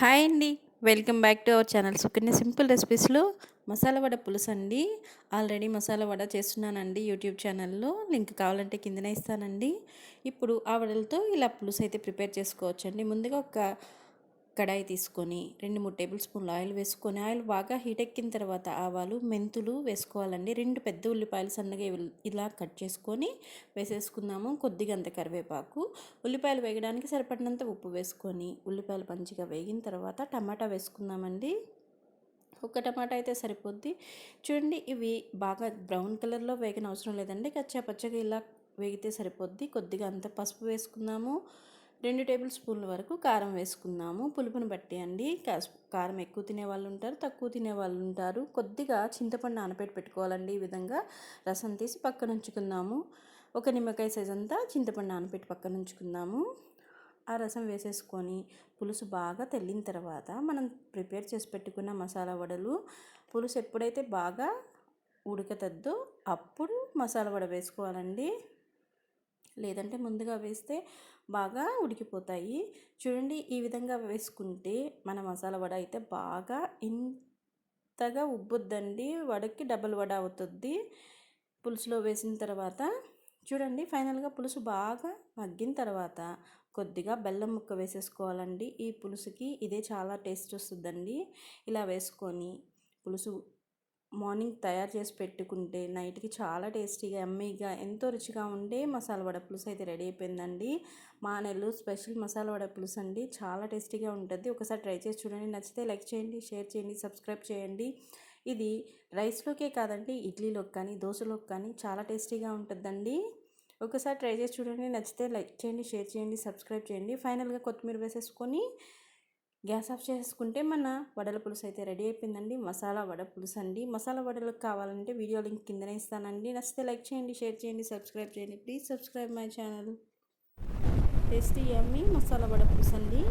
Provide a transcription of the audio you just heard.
Hi అండి. Welcome back to our channel Sukanya simple రెసిపీస్లో masala vada పులుసు అండి. ఆల్రెడీ మసాలా వడ చేస్తున్నానండి యూట్యూబ్ ఛానల్లో. లింక్ కావాలంటే కిందనే ఇస్తానండి. ఇప్పుడు ఆ వడలతో ఇలా పులుసు అయితే ప్రిపేర్ చేసుకోవచ్చండి. ముందుగా ఒక కడాయి తీసుకొని రెండు మూడు టేబుల్ స్పూన్లు ఆయిల్ వేసుకొని ఆయిల్ బాగా హీట్ ఎక్కిన తర్వాత ఆవాలు మెంతులు వేసుకోవాలండి. రెండు పెద్ద ఉల్లిపాయలు సన్నగా ఇలా కట్ చేసుకొని వేసేసుకుందాము కొద్దిగా అంత కరివేపాకు. ఉల్లిపాయలు వేయడానికి సరిపడినంత ఉప్పు వేసుకొని ఉల్లిపాయలు మంచిగా వేగిన తర్వాత టమాటా వేసుకుందామండి. ఒక టమాటా అయితే సరిపోద్ది. చూడండి ఇవి బాగా బ్రౌన్ కలర్లో వేగన అవసరం లేదండి. కచ్చా పచ్చగా ఇలా వేగితే సరిపోద్ది. కొద్దిగా అంత పసుపు వేసుకుందాము. రెండు టేబుల్ స్పూన్ల వరకు కారం వేసుకుందాము. పులుపుని బట్టి అండి. కారం ఎక్కువ తినే వాళ్ళు ఉంటారు తక్కువ తినే వాళ్ళు ఉంటారు. కొద్దిగా చింతపండు నానపెట్టి పెట్టుకోవాలండి ఈ విధంగా. రసం తీసి పక్కన ఉంచుకుందాము. ఒక నిమ్మకాయ సైజ్ అంతా చింతపండు నానపెట్టి పక్కన ఉంచుకుందాము. ఆ రసం వేసేసుకొని పులుసు బాగా తెల్లిన తర్వాత మనం ప్రిపేర్ చేసి పెట్టుకున్న మసాలా వడలు పులుసు ఎప్పుడైతే బాగా ఉడకతద్దో అప్పుడు మసాలా వడ వేసుకోవాలండి. లేదంటే ముందుగా వేస్తే బాగా ఉడికిపోతాయి. చూడండి ఈ విధంగా వేసుకుంటే మన మసాలా వడ అయితే బాగా ఇంతగా ఉబ్బుద్దండి. వడకి డబల్ వడ అవుతుంది. పులుసులో వేసిన తర్వాత చూడండి ఫైనల్గా పులుసు బాగా మగ్గిన తర్వాత కొద్దిగా బెల్లం ముక్క వేసేసుకోవాలండి. ఈ పులుసుకి ఇదే చాలా టేస్ట్ వస్తుందండి. ఇలా వేసుకొని పులుసు మార్నింగ్ తయారు చేసి పెట్టుకుంటే నైట్కి చాలా టేస్టీగా ఎమ్మీగా ఎంతో రుచిగా ఉండే మసాలా వడ పులుసు అయితే రెడీ అయిపోయిందండి. మా నెల్లూరు స్పెషల్ మసాలా వడ పులుసు అండి. చాలా టేస్టీగా ఉంటుంది. ఒకసారి ట్రై చేసి చూడండి. నచ్చితే లైక్ చేయండి షేర్ చేయండి సబ్స్క్రైబ్ చేయండి. ఇది రైస్లోకే కాదండి ఇడ్లీలోకి కానీ దోశలోకి కానీ చాలా టేస్టీగా ఉంటుందండి. ఒకసారి ట్రై చేసి చూడండి. నచ్చితే లైక్ చేయండి షేర్ చేయండి సబ్స్క్రైబ్ చేయండి. ఫైనల్గా కొత్తిమీర వేసేసుకొని గ్యాస్ ఆఫ్ చేసుకుంటే మన వడల పులుసు అయితే రెడీ అయిపోయిందండి. మసాలా వడ పులుసు అండి. మసాలా వడలకు కావాలంటే వీడియో లింక్ కిందనే ఇస్తానండి. నచ్చితే లైక్ చేయండి షేర్ చేయండి సబ్స్క్రైబ్ చేయండి. Please subscribe my channel. Tasty yummy masala vada పులుసు అండి.